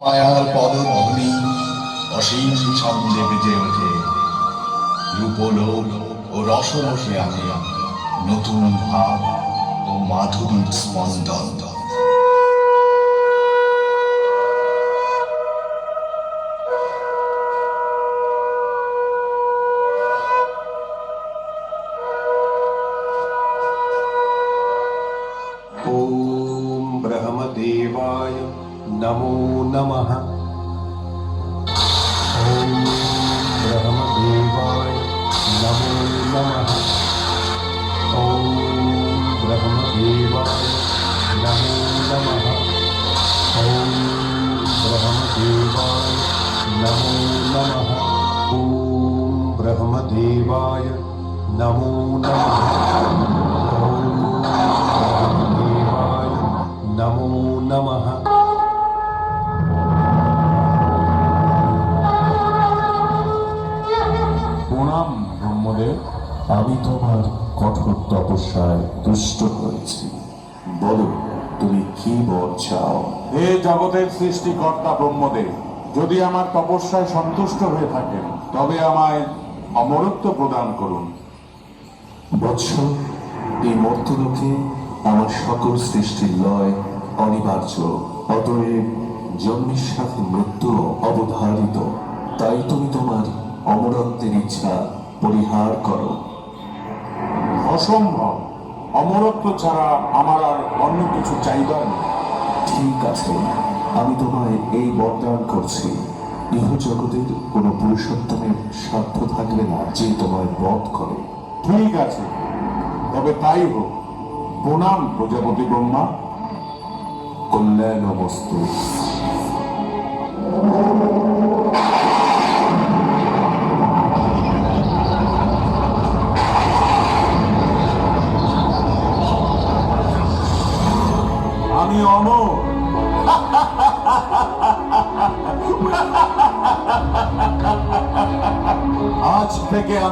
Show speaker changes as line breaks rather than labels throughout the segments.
মায়ার পদধ্বনি অসীম ছন্দে বেজে ওঠে রূপলোক ও রসরসে আনে নতুন ভাব ও মাধুরীর স্পন্দন।
नमो नमः। ॐ नमो नमः। ब्रह्मदेवाय नमो नमः। ब्रह्मदेवाय नमो नमः। ॐ ब्रह्मदेवाय नमो नमः। ॐ ब्रह्मदेवाय नमो नमः।
কঠোর তপস্যায় তুষ্ট হয়েছি বলো তুমি কি বর চাও?
হে জগতের সৃষ্টিকর্তা ব্রহ্মদেব যদি আমার তপস্যায় সন্তুষ্ট হয়ে থাকেন তবে আমায় অমরত্ব প্রদান করুন।
বৎস এই মর্তলোকে আমার সকল সৃষ্টির লয় অনিবার্য। অতএব জন্মের সাথে মৃত্যু অবধারিত। তাই তুমি তোমার অমরত্বের ইচ্ছা পরিহার করো।
অসম্ভব। অমরত্ব ছাড়া আমার আর অন্য কিছু চাইবার নেই।
ঠিক আছে আমি তোমায় এই বরদান করছি। ইহ জগতের কোনো পুরুষোত্তমের স্বার্থ থাকবে না যে তোমায় বধ করে।
ঠিক আছে তবে তাই হোক। প্রণাম প্রজাপতি ব্রহ্মা।
কল্যাণ বস্তু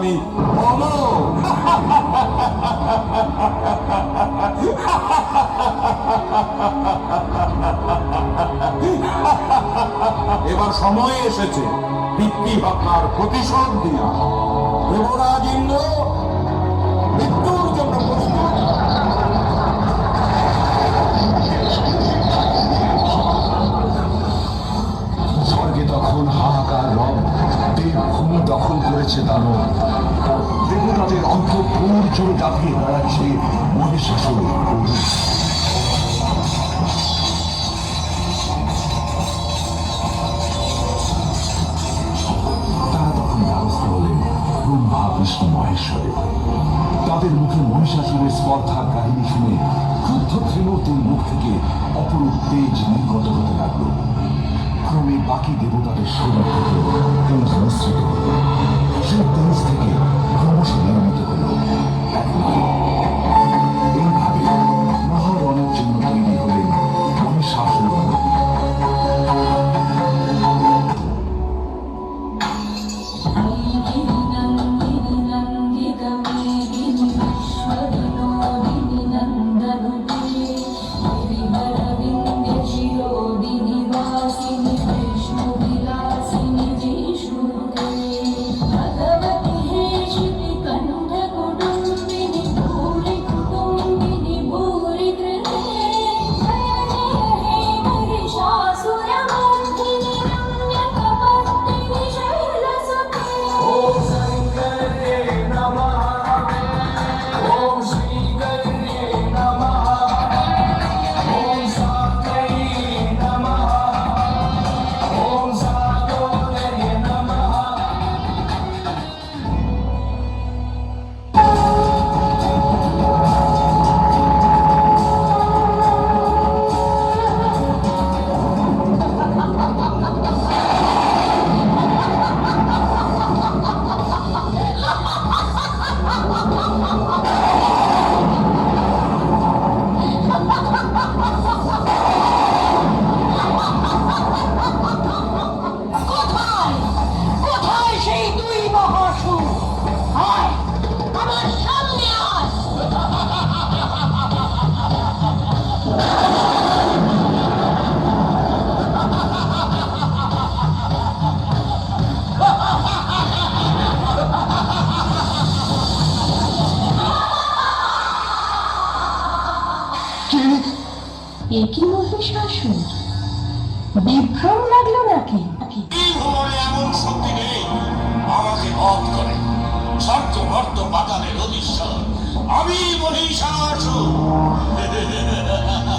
আমি। অমর এবার সময় এসেছে পিতৃ হত্যার প্রতিশোধ দিয়া দেবরাজ ইন্দ্র, মৃত্যুর জন্য প্রস্তুত।
স্বর্গে তখন হাহাকার রব। দেবভূমি দখল করেছে দানব। দেবতাদের অন্তপুর জুড়ে দাপিয়ে বেড়াচ্ছে মহিষাসুর তারা তখন ব্যবস্থা হলেন বিষ্ণু, মহেশ্বরে। তাদের মুখে মহিষাসুরের স্পর্ধার কাহিনী শুনে ক্রুদ্ধ ত্রিমূর্তির মুখ থেকে অপরূপ তেজ নির্গত হতে লাগল। ক্রমে বাকি দেবতাদের শরীর থেকে সেই তেজ থেকে ক্রমশ নির্মিত হল এক
এ কি মহিষাসুর বিভ্রম লাগল নাকি?
এই ভুবনে এমন শক্তি নেই। আমাকে বধ করে। স্বর্গ মর্ত পাতালের অধীশ্বর আমি মহিষাসুর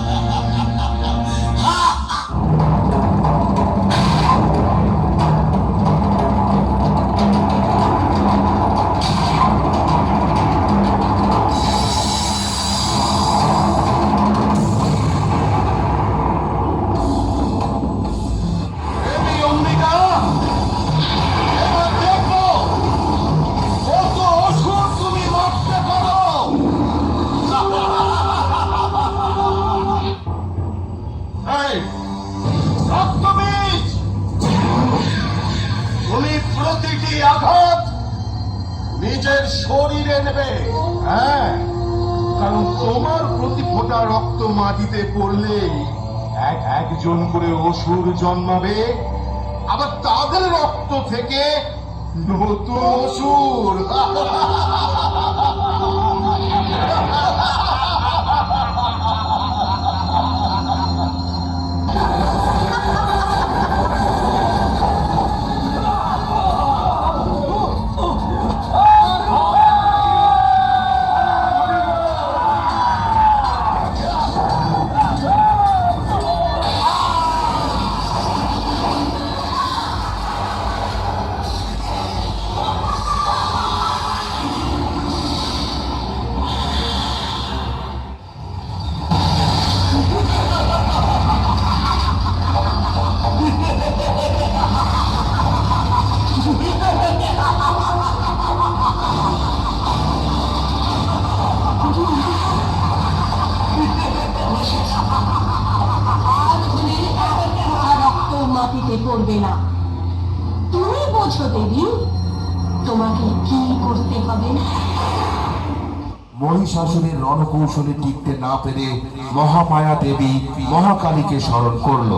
শরীরে নেবে। হ্যাঁ কারণ তোমার প্রতি ফোঁটা রক্ত মাটিতে পড়লেই এক একজন করে অসুর জন্মাবে, আবার তাদের রক্ত থেকে নতুন অসুর।
আজ মাটিতে পড়বে না। তুমি বোঝো দেবী, তোমাকে কি করতে হবে?
মহিষাসুরের রণকৌশলে টিকতে না পেরে মহামায়া দেবী মহাকালীকে স্মরণ করল।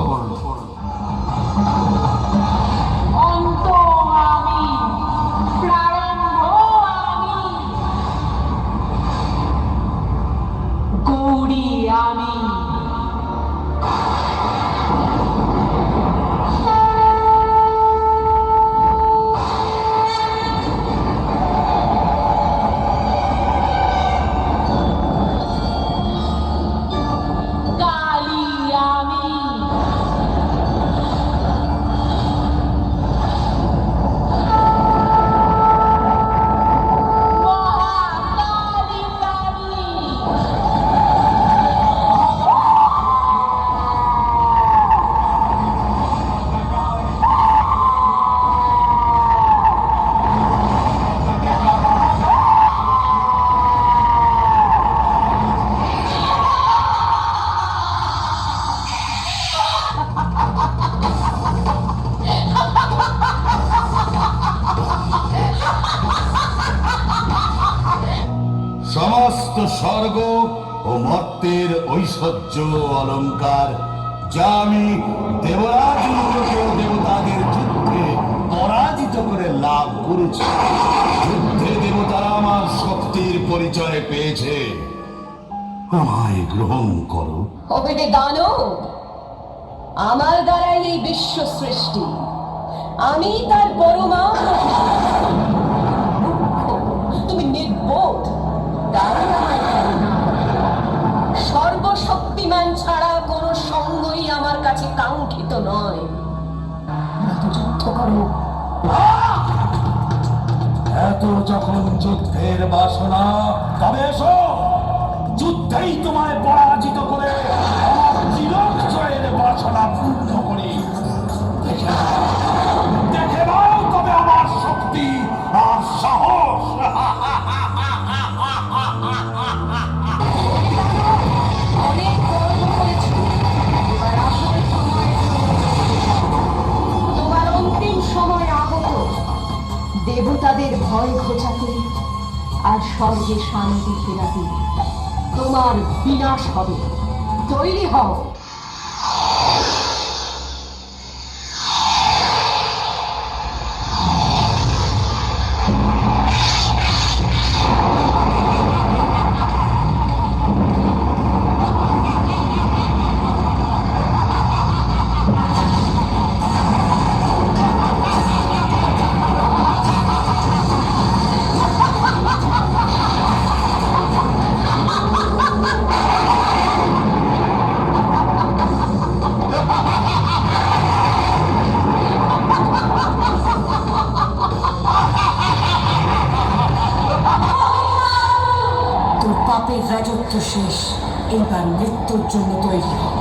সমস্ত স্বর্গ ও মর্তের ঐশ্বর্য অলঙ্কার, যা আমি দেবরাজ দেবতাদের যুদ্ধে পরাজিত করে লাভ করেছি। যুদ্ধে দেবতারা আমার শক্তির পরিচয় পেয়েছে। আমায় গ্রহণ করো।
রে দানব, আমার দ্বারাই এই বিশ্ব সৃষ্টি। আমি তার পরমা সর্বশক্তিমান ছাড়া কোনো সঙ্গই আমার কাছে কাঙ্ক্ষিত নয়। যুদ্ধ করো।
এত যখন যুদ্ধের বাসনা, তবে এসো। যুদ্ধেই তোমায় পরাজিত করে আমার চিরক জয়ের বাসনা পূর্ণ করি। দেখে
স্বর্গে শান্তি ফেরাতে তোমার বিনাশ হবে। তৈরি হও। তো শেষ। এবার মৃত্যুর জন্য তৈরি হও